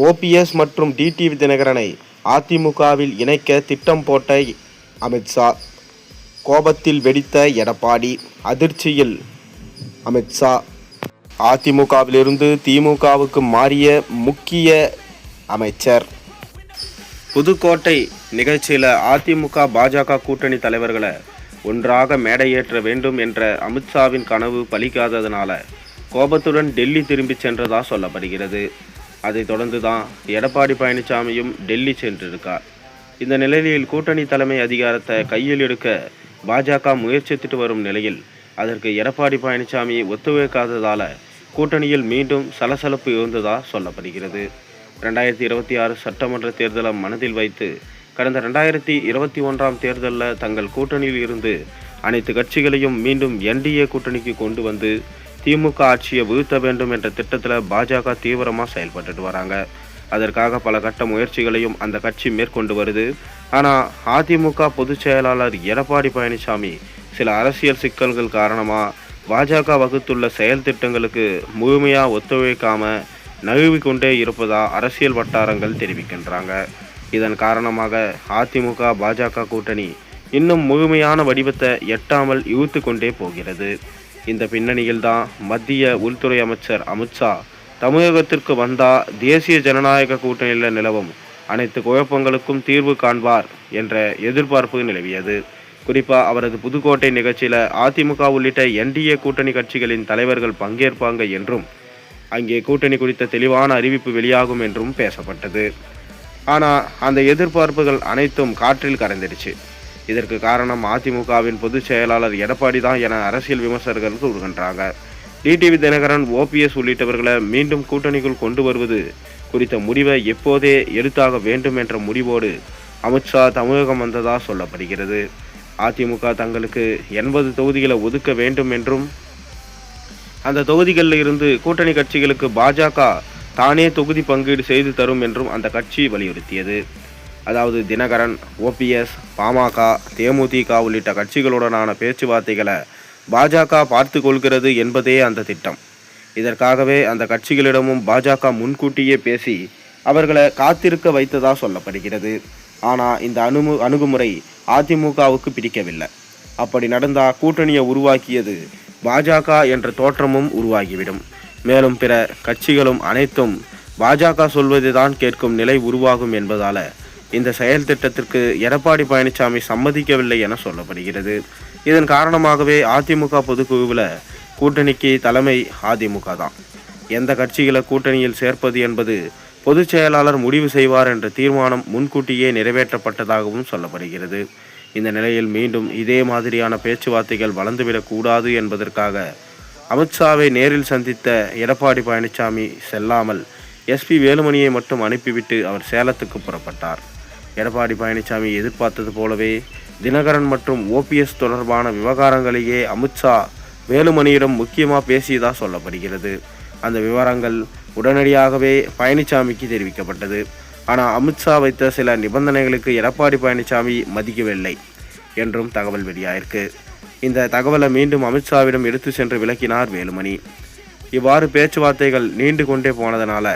OPS மற்றும் TTV தினகரனை அதிமுகவில் இணைக்க திட்டம் போட்ட அமித்ஷா கோபத்தில் வெடித்த எடப்பாடி அதிர்ச்சியில் அமித்ஷா அதிமுகவிலிருந்து திமுகவுக்கு மாறிய முக்கிய அமைச்சர். புதுக்கோட்டை நிகழ்ச்சியில் அதிமுக பாஜக கூட்டணி தலைவர்களை ஒன்றாக மேடையேற்ற வேண்டும் என்ற அமித்ஷாவின் கனவு பலிக்காததனால கோபத்துடன் டெல்லி திரும்பிச் சென்றதாக சொல்லப்படுகிறது. அதைத் தொடர்ந்து தான் எடப்பாடி பழனிசாமியும் டெல்லி சென்றிருக்கார். இந்த நிலையில் கூட்டணி தலைமை அதிகாரத்தை கையில் எடுக்க பாஜக முயற்சித்துட்டு வரும் நிலையில் அதற்கு எடப்பாடி பழனிசாமி ஒத்துழைக்காததால் கூட்டணியில் மீண்டும் சலசலப்பு இருந்ததா சொல்லப்படுகிறது. ரெண்டாயிரத்தி இருபத்தி ஆறு சட்டமன்ற தேர்தலை மனதில் வைத்து கடந்த ரெண்டாயிரத்தி இருபத்தி ஒன்றாம் தேர்தலில் தங்கள் கூட்டணியில் இருந்து அனைத்து கட்சிகளையும் மீண்டும் என்டிஏ கூட்டணிக்கு கொண்டு வந்து திமுக ஆட்சியை வீழ்த்த வேண்டும் என்ற திட்டத்தில் பாஜக தீவிரமாக செயல்பட்டுட்டு வராங்க. அதற்காக பல கட்ட முயற்சிகளையும் அந்த கட்சி மேற்கொண்டு வருது. ஆனால் அதிமுக பொதுச் செயலாளர் எடப்பாடி பழனிசாமி சில அரசியல் சிக்கல்கள் காரணமாக பாஜக வகுத்துள்ள செயல் திட்டங்களுக்கு முழுமையாக ஒத்துழைக்காமல் நழுவி கொண்டே இருப்பதா அரசியல் வட்டாரங்கள் தெரிவிக்கின்றாங்க. இதன் காரணமாக அதிமுக பாஜக கூட்டணி இன்னும் முழுமையான வடிவத்தை எட்டாமல் இழுத்து கொண்டே போகிறது. இந்த பின்னணியில்தான் மத்திய உள்துறை அமைச்சர் அமித்ஷா தமிழகத்திற்கு வந்தா தேசிய ஜனநாயக கூட்டணியில் நிலவும். அனைத்து குழப்பங்களுக்கும் தீர்வு காண்பார் என்ற எதிர்பார்ப்பு நிலவியது. குறிப்பாக அவரது புதுக்கோட்டை நிகழ்ச்சியில் அதிமுக உள்ளிட்ட என்டிஏ கூட்டணி கட்சிகளின் தலைவர்கள் பங்கேற்பாங்க என்றும் அங்கே கூட்டணி குறித்த தெளிவான அறிவிப்பு வெளியாகும் என்றும் பேசப்பட்டது. ஆனால் அந்த எதிர்பார்ப்புகள் அனைத்தும் காற்றில் கரைந்துடுச்சு. இதற்கு காரணம் அதிமுகவின் பொதுச் செயலாளர் எடப்பாடி தான் என அரசியல் விமர்சகர்கள் கூறுகின்றாங்க. டிடிவி தினகரன் ஓபிஎஸ் உள்ளிட்டவர்களை மீண்டும் கூட்டணிக்குள் கொண்டு வருவது குறித்த முடிவை எப்போதே எடுத்தாக வேண்டும் என்ற முடிவோடு அமித்ஷா தமிழகம் வந்ததா சொல்லப்படுகிறது. அதிமுக தங்களுக்கு எண்பது தொகுதிகளை ஒதுக்க வேண்டும் என்றும் அந்த தொகுதிகளில் இருந்து கூட்டணி கட்சிகளுக்கு பாஜக தானே தொகுதி பங்கீடு செய்து தரும் என்றும் அந்த கட்சி வலியுறுத்தியது. அதாவது தினகரன் ஓபிஎஸ் பாமக தேமுதிக உள்ளிட்ட கட்சிகளுடனான பேச்சுவார்த்தைகளை பாஜக பார்த்து கொள்கிறது என்பதே அந்த திட்டம். இதற்காகவே அந்த கட்சிகளிடமும் பாஜக முன்கூட்டியே பேசி அவர்களை காத்திருக்க வைத்ததாக சொல்லப்படுகிறது. ஆனால் இந்த அணுமு அணுகுமுறை அதிமுகவுக்கு பிடிக்கவில்லை. அப்படி நடந்தால் கூட்டணியை உருவாக்கியது பாஜக என்ற தோற்றமும் உருவாகிவிடும். மேலும் பிற கட்சிகளும் அனைத்தும் பாஜக சொல்வதுதான் கேட்கும் நிலை உருவாகும் என்பதால இந்த செயல் திட்டத்திற்கு எடப்பாடி பழனிசாமி சம்மதிக்கவில்லை என சொல்லப்படுகிறது. இதன் காரணமாகவே அதிமுக பொதுக்குழுவில் கூட்டணிக்கு தலைமை அதிமுக தான். எந்த கட்சிகளை கூட்டணியில் சேர்ப்பது என்பது பொதுச் செயலாளர் முடிவு செய்வார் என்ற தீர்மானம் முன்கூட்டியே நிறைவேற்றப்பட்டதாகவும் சொல்லப்படுகிறது. இந்த நிலையில் மீண்டும் இதே மாதிரியான பேச்சுவார்த்தைகள் வளர்ந்துவிடக்கூடாது என்பதற்காக அமித்ஷாவை நேரில் சந்தித்த எடப்பாடி பழனிசாமி செல்லாமல் எஸ்பி வேலுமணியை மட்டும் அனுப்பிவிட்டு அவர் சேலத்துக்கு புறப்பட்டார். எடப்பாடி பழனிசாமி எதிர்பார்த்தது போலவே தினகரன் மற்றும் ஓபிஎஸ் தொடர்பான விவகாரங்களையே அமித்ஷா வேலுமணியிடம் முக்கியமாக பேசியதாக சொல்லப்படுகிறது. அந்த விவரங்கள் உடனடியாகவே பழனிசாமிக்கு தெரிவிக்கப்பட்டது. ஆனால் அமித்ஷா வைத்த சில நிபந்தனைகளுக்கு எடப்பாடி பழனிசாமி மதிக்கவில்லை என்றும் தகவல் வெளியாயிருக்கு. இந்த தகவலை மீண்டும் அமித்ஷாவிடம் எடுத்து சென்று விளக்கினார் வேலுமணி. இவ்வாறு பேச்சுவார்த்தைகள் நீண்டு கொண்டே போனதனால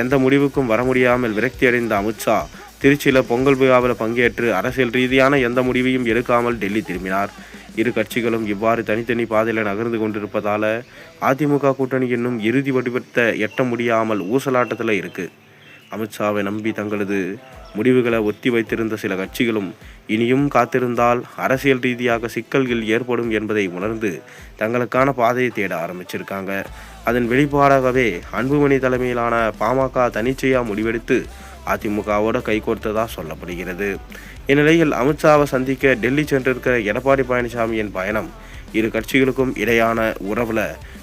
எந்த முடிவுக்கும் வர முடியாமல் விரக்தியடைந்த அமித்ஷா திருச்சியில் பொங்கல் விழாவில் பங்கேற்று அரசியல் ரீதியான எந்த முடிவையும் எடுக்காமல் டெல்லி திரும்பினார். இரு கட்சிகளும் இவ்வாறு தனித்தனி பாதையில் நகர்ந்து கொண்டிருப்பதால் அதிமுக கூட்டணி இன்னும் இறுதி வடிவத்தை எட்ட முடியாமல் ஊசலாட்டத்தில் இருக்குது அமித்ஷாவை நம்பி தங்களது முடிவுகளை ஒத்தி வைத்திருந்த சில கட்சிகளும் இனியும் காத்திருந்தால் அரசியல் ரீதியாக சிக்கல்கள் ஏற்படும் என்பதை உணர்ந்து தங்களுக்கான பாதையை தேட ஆரம்பிச்சிருக்காங்க. அதன் வெளிப்பாடாகவே அன்புமணி தலைமையிலான பாமக தனிச்சையாக முடிவெடுத்து அதிமுகவோட கைகோர்த்ததா சொல்லப்படுகிறது. இந்நிலையில் அமித்ஷாவை சந்திக்க டெல்லி சென்றிருக்கிற எடப்பாடி பழனிசாமியின் பயணம் இரு கட்சிகளுக்கும் இடையான உறவுல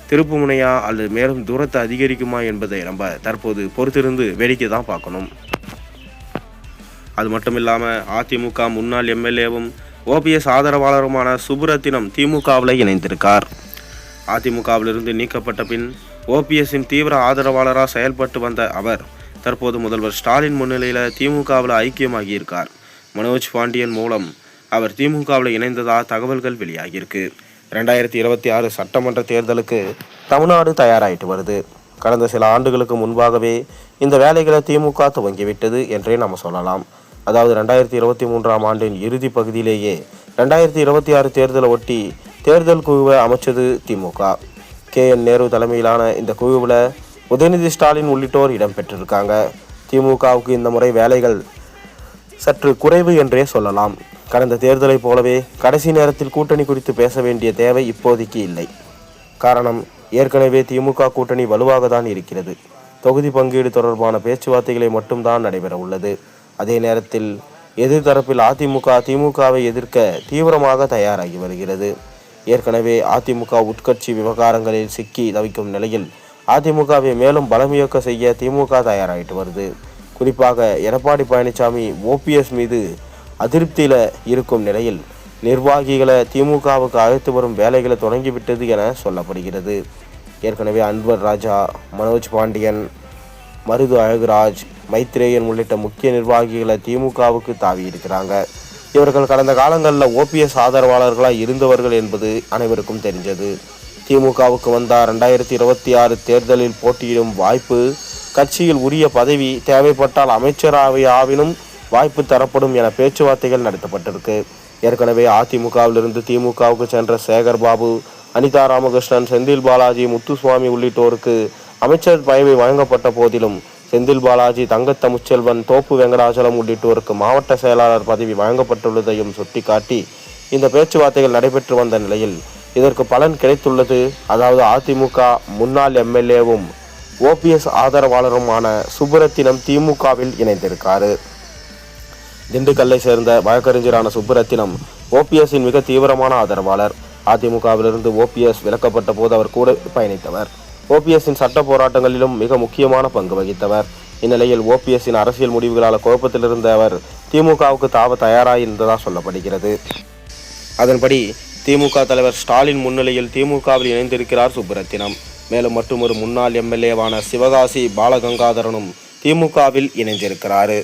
திருப்பு முனையா அல்லது மேலும் தூரத்தை அதிகரிக்குமா என்பதை நம்ம தற்போது பொறுத்திருந்து வேடிக்கை தான் பார்க்கணும். அது மட்டும் இல்லாமல் அதிமுக முன்னாள் எம்எல்ஏவும் ஓபிஎஸ் ஆதரவாளருமான சுப்ரத்தினம் திமுகவில் இணைந்திருக்கார். அதிமுகவிலிருந்து நீக்கப்பட்ட பின் ஓபிஎஸ்ஸின் தீவிர ஆதரவாளராக செயல்பட்டு வந்த அவர் தற்போது முதல்வர் ஸ்டாலின் முன்னிலையில் திமுகவில் ஐக்கியமாகியிருக்கார். மனோஜ் பாண்டியன் மூலம் அவர் திமுகவில் இணைந்ததா தகவல்கள் வெளியாகியிருக்கு. ரெண்டாயிரத்தி இருபத்தி ஆறு சட்டமன்ற தேர்தலுக்கு தமிழ்நாடு தயாராகிட்டு வருது. கடந்த சில ஆண்டுகளுக்கு முன்பாகவே இந்த வேலைகளை திமுக துவங்கிவிட்டது என்றே நம்ம சொல்லலாம். அதாவது ரெண்டாயிரத்தி இருபத்தி மூன்றாம் ஆண்டின் இறுதி பகுதியிலேயே ரெண்டாயிரத்தி இருபத்தி ஆறு தேர்தலை ஒட்டி தேர்தல் குழுவை அமைச்சது திமுக. கே என் நேரு தலைமையிலான இந்த குழுவில் உதயநிதி ஸ்டாலின் உள்ளிட்டோர் இடம்பெற்றிருக்காங்க. திமுகவுக்கு இந்த முறை வேலைகள் சற்று குறைவு என்றே சொல்லலாம். கடந்த தேர்தலைப் போலவே கடைசி நேரத்தில் கூட்டணி குறித்து பேச வேண்டிய தேவை இப்போதைக்கு இல்லை. காரணம் ஏற்கனவே திமுக கூட்டணி வலுவாக தான் இருக்கிறது. தொகுதி பங்கீடு தொடர்பான பேச்சுவார்த்தைகளை மட்டும்தான் நடைபெற உள்ளது. அதே நேரத்தில் எதிர்த்தரப்பில் அதிமுக திமுகவை எதிர்க்க தீவிரமாக தயாராகி வருகிறது. ஏற்கனவே அதிமுக உட்கட்சி விவகாரங்களில் சிக்கி தவிக்கும் நிலையில் அதிமுகவை மேலும் பலமியக்க செய்ய திமுக தயாராகிட்டு வருது. குறிப்பாக எடப்பாடி பழனிசாமி ஓபிஎஸ் மீது அதிருப்தியில் இருக்கும் நிலையில் நிர்வாகிகளை திமுகவுக்கு அழைத்து வரும் வேலைகளை தொடங்கிவிட்டது என சொல்லப்படுகிறது. ஏற்கனவே அன்வர் ராஜா மனோஜ் பாண்டியன் மருது அழகுராஜ் மைத்ரேயன் உள்ளிட்ட முக்கிய நிர்வாகிகளை திமுகவுக்கு தாவி இருக்கிறாங்க இவர்கள் கடந்த காலங்களில் ஓபிஎஸ் ஆதரவாளர்களாக இருந்தவர்கள் என்பது அனைவருக்கும் தெரிஞ்சது. திமுகவுக்கு வந்தார். ரெண்டாயிரத்தி இருபத்தி ஆறு தேர்தலில் போட்டியிடும் வாய்ப்பு கட்சியில் உரிய பதவி தேவைப்பட்டால் அமைச்சராவை ஆவினும் வாய்ப்பு தரப்படும் என பேச்சுவார்த்தைகள் நடத்தப்பட்டிருக்கு. ஏற்கனவே அதிமுகவிலிருந்து திமுகவுக்கு சென்ற சேகர் பாபு அனிதா ராமகிருஷ்ணன் செந்தில் பாலாஜி முத்துசுவாமி உள்ளிட்டோருக்கு அமைச்சர் பதவி வழங்கப்பட்ட போதிலும் செந்தில் பாலாஜி தங்கத்தமிழ்ச்செல்வன் தோப்பு வெங்கடாச்சலம் உள்ளிட்டோருக்கு மாவட்ட செயலாளர் பதவி வழங்கப்பட்டுள்ளதையும் சுட்டிக்காட்டி இந்த பேச்சுவார்த்தைகள் நடைபெற்று வந்த நிலையில் இதற்கு பலன் கிடைத்துள்ளது. அதாவது அதிமுக முன்னாள் எம்எல்ஏவும் ஓபிஎஸ் ஆதரவாளருமான சுப்புரத்தினம் திமுகவில் இணைந்திருக்காரு. திண்டுக்கல்லை சேர்ந்த வழக்கறிஞரான சுப்புரத்தினம் ஓபிஎஸ்ஸின் மிக தீவிரமான ஆதரவாளர். அதிமுகவிலிருந்து ஓபிஎஸ் விலக்கப்பட்ட போது அவர் கூட பயணித்தவர். ஓபிஎஸ்ஸின் சட்ட போராட்டங்களிலும் மிக முக்கியமான பங்கு வகித்தவர். இந்நிலையில் ஓபிஎஸ்ஸின் அரசியல் முடிவுகளால் குழப்பத்தில் இருந்த அவர் திமுகவுக்கு தாவ தயாராயிருந்ததாக சொல்லப்படுகிறது. அதன்படி திமுக தலைவர் ஸ்டாலின் முன்னிலையில் திமுகவில் இணைந்திருக்கிறார் சுப்புரத்தினம். மேலும் மற்றொரு முன்னாள் எம்எல்ஏவான சிவகாசி பாலகங்காதரனும் திமுகவில் இணைந்திருக்கிறாரு.